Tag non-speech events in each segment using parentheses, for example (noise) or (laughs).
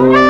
Thank you.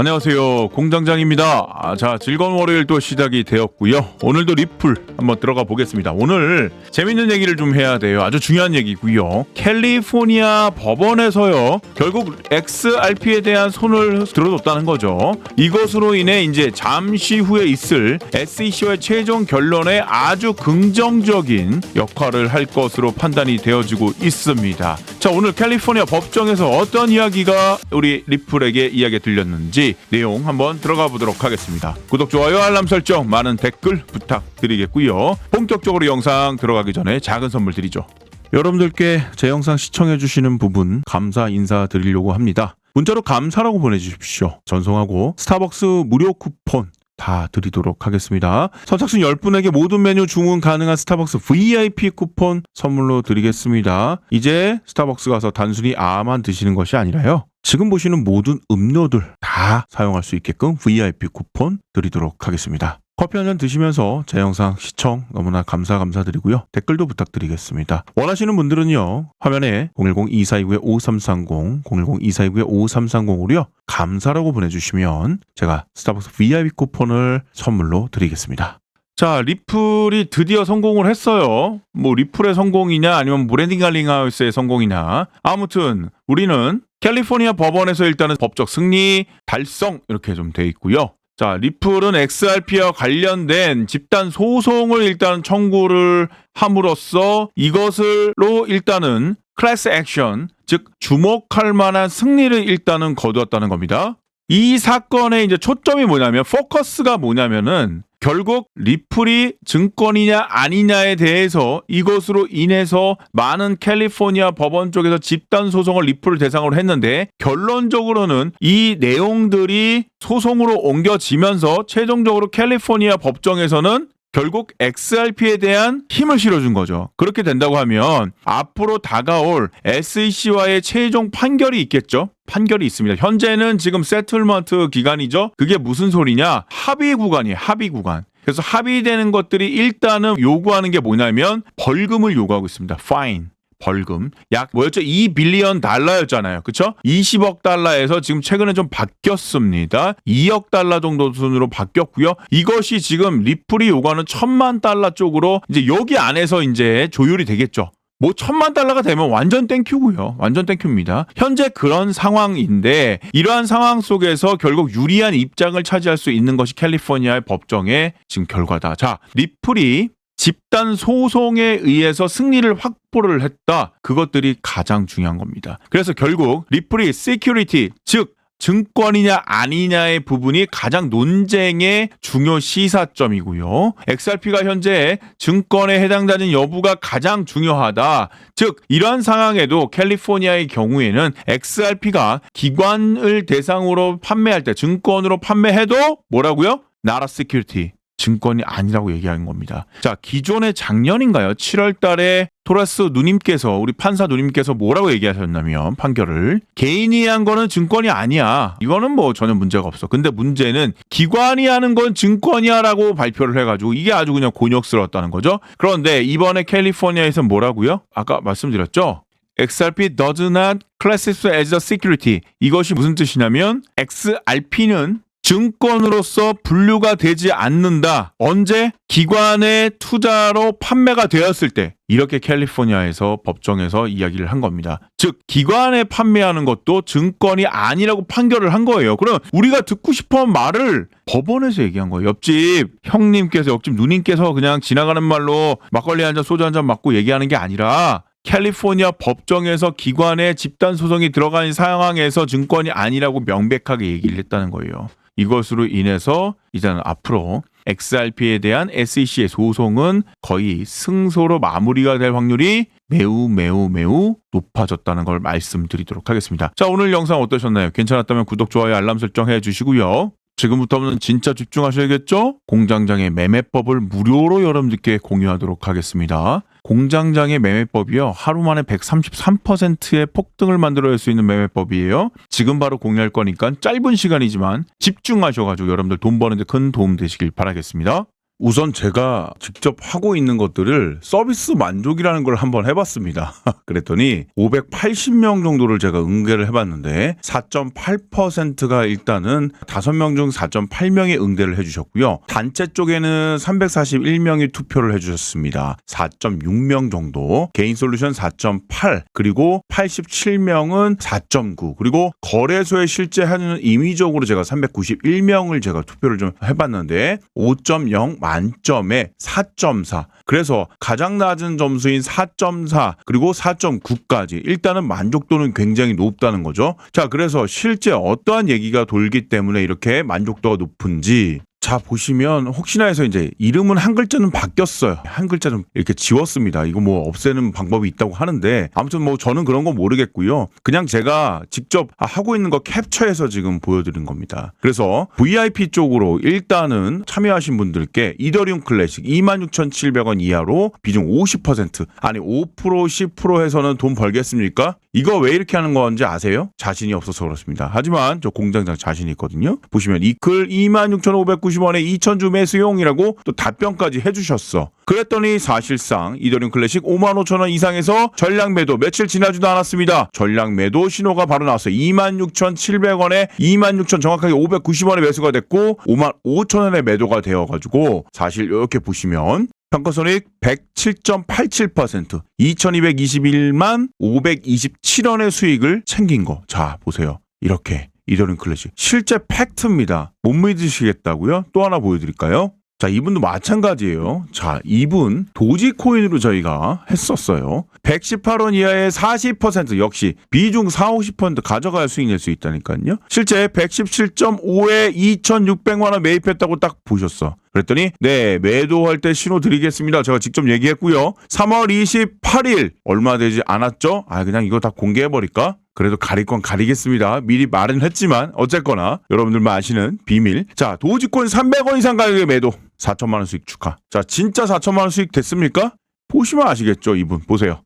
안녕하세요. 공장장입니다. 아, 자 즐거운 월요일 또 시작이 되었고요. 오늘도 리플 한번 들어가 보겠습니다. 오늘 재밌는 얘기를 좀 해야 돼요. 아주 중요한 얘기고요. 캘리포니아 법원에서요 결국 XRP에 대한 손을 들어줬다는 거죠. 이것으로 인해 이제 잠시 후에 있을 SEC와의 최종 결론에 아주 긍정적인 역할을 할 것으로 판단이 되어지고 있습니다. 자 오늘 캘리포니아 법정에서 어떤 이야기가 우리 리플에게 이야기 들렸는지 내용 한번 들어가 보도록 하겠습니다. 구독, 좋아요, 알람 설정, 많은 댓글 부탁드리겠고요. 본격적으로 영상 들어가기 전에 작은 선물 드리죠. 여러분들께 제 영상 시청해 주시는 부분 감사 인사 드리려고 합니다. 문자로 감사라고 보내주십시오. 전송하고 스타벅스 무료 쿠폰 다 드리도록 하겠습니다. 선착순 10분에게 모든 메뉴 주문 가능한 스타벅스 VIP 쿠폰 선물로 드리겠습니다. 이제 스타벅스 가서 단순히 아만 드시는 것이 아니라요. 지금 보시는 모든 음료들 다 사용할 수 있게끔 VIP 쿠폰 드리도록 하겠습니다. 커피 한 잔 드시면서 제 영상 시청 너무나 감사 감사드리고요. 댓글도 부탁드리겠습니다. 원하시는 분들은요. 화면에 010-2429-5330, 010-2429-5330으로요. 감사라고 보내주시면 제가 스타벅스 VIP 쿠폰을 선물로 드리겠습니다. 자, 리플이 드디어 성공을 했어요. 뭐 리플의 성공이냐 아니면 브랜딩 갈링하우스의 성공이냐. 아무튼 우리는 캘리포니아 법원에서 일단은 법적 승리 달성 이렇게 좀 돼 있고요. 자, 리플은 XRP와 관련된 집단 소송을 일단 청구를 함으로써 이것을로 일단은 클래스 액션, 즉 주목할 만한 승리를 일단은 거두었다는 겁니다. 이 사건의 이제 초점이 뭐냐면 포커스가 뭐냐면은 결국 리플이 증권이냐 아니냐에 대해서 이것으로 인해서 많은 캘리포니아 법원 쪽에서 집단 소송을 리플을 대상으로 했는데 결론적으로는 이 내용들이 소송으로 옮겨지면서 최종적으로 캘리포니아 법정에서는 결국 XRP에 대한 힘을 실어준 거죠. 그렇게 된다고 하면 앞으로 다가올 SEC와의 최종 판결이 있겠죠. 판결이 있습니다. 현재는 지금 세틀먼트 기간이죠. 그게 무슨 소리냐? 합의 구간이에요. 합의 구간. 그래서 합의되는 것들이 일단은 요구하는 게 뭐냐면 벌금을 요구하고 있습니다. fine. 벌금 약 뭐였죠? 2 빌리언 달러였잖아요. 그쵸? 20억 달러에서 지금 최근에 좀 바뀌었습니다. 2억 달러 정도 순으로 바뀌었고요. 이것이 지금 리플이 요구하는 천만 달러 쪽으로 이제 여기 안에서 이제 조율이 되겠죠. 뭐 천만 달러가 되면 완전 땡큐고요. 완전 땡큐입니다. 현재 그런 상황인데 이러한 상황 속에서 결국 유리한 입장을 차지할 수 있는 것이 캘리포니아의 법정의 지금 결과다. 자, 리플이 집단 소송에 의해서 승리를 확보를 했다. 그것들이 가장 중요한 겁니다. 그래서 결국 리플이 시큐리티 즉 증권이냐 아니냐의 부분이 가장 논쟁의 중요 시사점이고요. XRP가 현재 증권에 해당되는 여부가 가장 중요하다. 즉 이러한 상황에도 캘리포니아의 경우에는 XRP가 기관을 대상으로 판매할 때 증권으로 판매해도 뭐라고요? 나라 시큐리티 증권이 아니라고 얘기하는 겁니다. 자, 기존의 작년인가요? 7월 달에 토라스 누님께서 우리 판사 누님께서 뭐라고 얘기하셨냐면 판결을 개인이 한 거는 증권이 아니야. 이거는 뭐 전혀 문제가 없어. 근데 문제는 기관이 하는 건 증권이야라고 발표를 해가지고 이게 아주 그냥 곤욕스러웠다는 거죠. 그런데 이번에 캘리포니아에서 뭐라고요? 아까 말씀드렸죠. XRP does not classify as a security. 이것이 무슨 뜻이냐면 XRP는 증권으로서 분류가 되지 않는다. 언제? 기관의 투자로 판매가 되었을 때. 이렇게 캘리포니아에서 법정에서 이야기를 한 겁니다. 즉, 기관에 판매하는 것도 증권이 아니라고 판결을 한 거예요. 그럼 우리가 듣고 한 말을 법원에서 얘기한 거예요. 옆집 형님께서, 옆집 누님께서 그냥 지나가는 말로 막걸리 한 잔, 소주 한 잔 맞고 얘기하는 게 아니라 캘리포니아 법정에서 기관의 집단 소송이 들어간 상황에서 증권이 아니라고 명백하게 얘기를 했다는 거예요. 이것으로 인해서 이제는 앞으로 XRP에 대한 SEC의 소송은 거의 승소로 마무리가 될 확률이 매우 매우 매우 높아졌다는 걸 말씀드리도록 하겠습니다. 자 오늘 영상 어떠셨나요? 괜찮았다면 구독, 좋아요, 알람 설정 해 주시고요. 지금부터는 진짜 집중하셔야겠죠? 공장장의 매매법을 무료로 여러분들께 공유하도록 하겠습니다. 공장장의 매매법이요. 하루 만에 133%의 폭등을 만들어낼 수 있는 매매법이에요. 지금 바로 공유할 거니까 짧은 시간이지만 집중하셔가지고 여러분들 돈 버는데 큰 도움 되시길 바라겠습니다. 우선 제가 직접 하고 있는 것들을 서비스 만족이라는 걸 한번 해봤습니다. (laughs) 그랬더니 580명 정도를 제가 응대를 해봤는데 4.8%가 일단은 5명 중 4.8명이 응대를 해주셨고요. 단체 쪽에는 341명이 투표를 해주셨습니다. 4.6명 정도, 개인 솔루션 4.8, 그리고 87명은 4.9, 그리고 거래소에 실제 하는 임의적으로 제가 391명을 제가 투표를 좀 해봤는데 5.0 만점에 4.4. 그래서 가장 낮은 점수인 4.4 그리고 4.9까지 일단은 만족도는 굉장히 높다는 거죠. 자, 그래서 실제 어떠한 얘기가 돌기 때문에 이렇게 만족도가 높은지 자 보시면 혹시나 해서 이제 이름은 한 글자는 바뀌었어요. 한 글자 좀 이렇게 지웠습니다. 이거 뭐 없애는 방법이 있다고 하는데 아무튼 뭐 저는 그런 거 모르겠고요. 그냥 제가 직접 하고 있는 거 캡처해서 지금 보여드린 겁니다. 그래서 VIP 쪽으로 일단은 참여하신 분들께 이더리움 클래식 26,700원 이하로 비중 50% 아니 5% 10% 해서는 돈 벌겠습니까? 이거 왜 이렇게 하는 건지 아세요? 자신이 없어서 그렇습니다. 하지만 저 공장장 자신이 있거든요. 보시면 이클 26,590 원에 2,000주 매수용이라고 또 답변까지 해주셨어. 그랬더니 사실상 이더리움 클래식 5만 5천 원 이상에서 전량 매도 며칠 지나지도 않았습니다. 전량 매도 신호가 바로 나왔어요. 26,700원에 26,000 정확하게 590원에 매수가 됐고 5만 5천 원에 매도가 되어가지고 사실 이렇게 보시면 평가손익 107.87% 2221만 527원의 수익을 챙긴 거. 자, 보세요. 이렇게 이더링 클래식. 실제 팩트입니다. 못 믿으시겠다고요? 또 하나 보여드릴까요? 자, 이분도 마찬가지예요. 자, 이분 도지코인으로 저희가 했었어요. 118원 이하의 40% 역시 비중 4, 50% 가져가야 수익 낼 수 있다니까요. 실제 117.5에 2,600만 원 매입했다고 딱 보셨어. 그랬더니 네 매도할 때 신호 드리겠습니다. 제가 직접 얘기했고요. 3월 28일 얼마 되지 않았죠? 아 그냥 이거 다 공개해 버릴까? 그래도 가릴 건 가리겠습니다. 미리 말은 했지만 어쨌거나 여러분들만 아시는 비밀. 자 도지코인 300원 이상 가격의 매도 4천만 원 수익 축하. 자 진짜 4천만 원 수익 됐습니까? 보시면 아시겠죠 이분 보세요.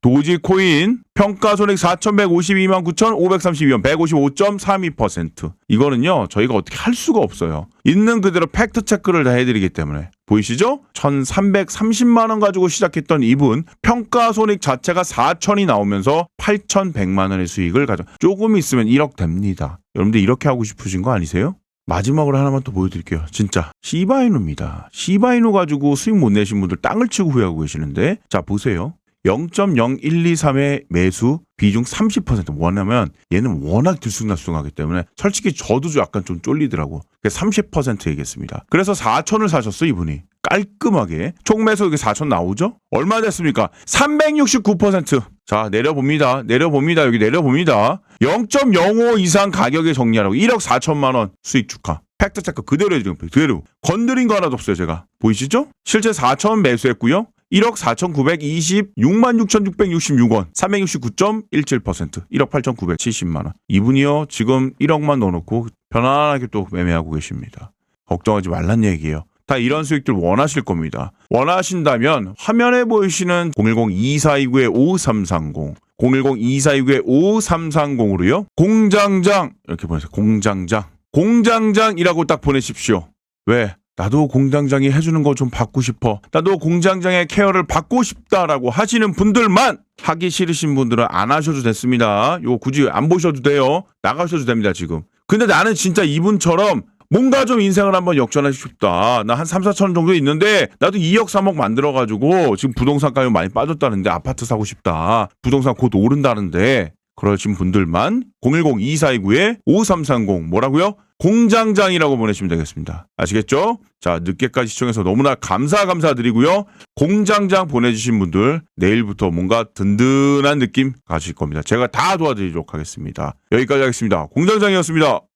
자 도지코인 평가 손익 4,152만 9,532원 155.32% 이거는요 저희가 어떻게 할 수가 없어요 있는 그대로 팩트 체크를 다 해드리기 때문에 보이시죠? 1,330만 원 가지고 시작했던 이분 평가 손익 자체가 4천이 나오면서 8,100만 원의 수익을 가져 조금 있으면 1억 됩니다 여러분들 이렇게 하고 싶으신 거 아니세요? 마지막으로 하나만 또 보여드릴게요. 진짜 시바이누입니다. 시바이누 가지고 수익 못 내신 분들 땅을 치고 후회하고 계시는데 자 보세요. 0.0123의 매수 비중 30% 뭐냐면 얘는 워낙 들쑥날쑥하기 때문에 솔직히 저도 좀 약간 좀 쫄리더라고. 30% 얘기했습니다. 그래서 4천을 사셨어 이분이. 깔끔하게 총 매수 이게 4천 나오죠? 얼마 됐습니까? 369%. 자 내려봅니다. 내려봅니다. 여기 내려봅니다. 0.05 이상 가격에 정리하라고 1억 4천만 원 수익 축하. 팩트 체크 그대로 해드리면 그대로 건드린 거 하나도 없어요 제가 보이시죠? 실제 4천 매수했고요. 1억 4,926만 6,666원, 369.17%, 1억 8,970만 원. 이분이요 지금 1억만 넣어놓고 편안하게 또 매매하고 계십니다. 걱정하지 말란 얘기예요. 다 이런 수익들 원하실 겁니다. 원하신다면 화면에 보이시는 010-2429-5330 010-2429-5330으로요. 공장장 이렇게 보내세요. 공장장. 공장장이라고 딱 보내십시오. 왜? 나도 공장장이 해주는 거 좀 받고 싶어. 나도 공장장의 케어를 받고 싶다라고 하시는 분들만 하기 싫으신 분들은 안 하셔도 됐습니다. 이거 굳이 안 보셔도 돼요. 나가셔도 됩니다, 지금. 근데 나는 진짜 이분처럼 뭔가 좀 인생을 한번 역전하고 싶다. 나 한 3, 4천 정도 있는데 나도 2억, 3억 만들어가지고 지금 부동산 가격 많이 빠졌다는데 아파트 사고 싶다. 부동산 곧 오른다는데 그러신 분들만 010-2429-5330 뭐라고요? 공장장이라고 보내시면 되겠습니다. 아시겠죠? 자, 늦게까지 시청해서 너무나 감사 감사드리고요. 공장장 보내주신 분들 내일부터 뭔가 든든한 느낌 가실 겁니다. 제가 다 도와드리도록 하겠습니다. 여기까지 하겠습니다. 공장장이었습니다.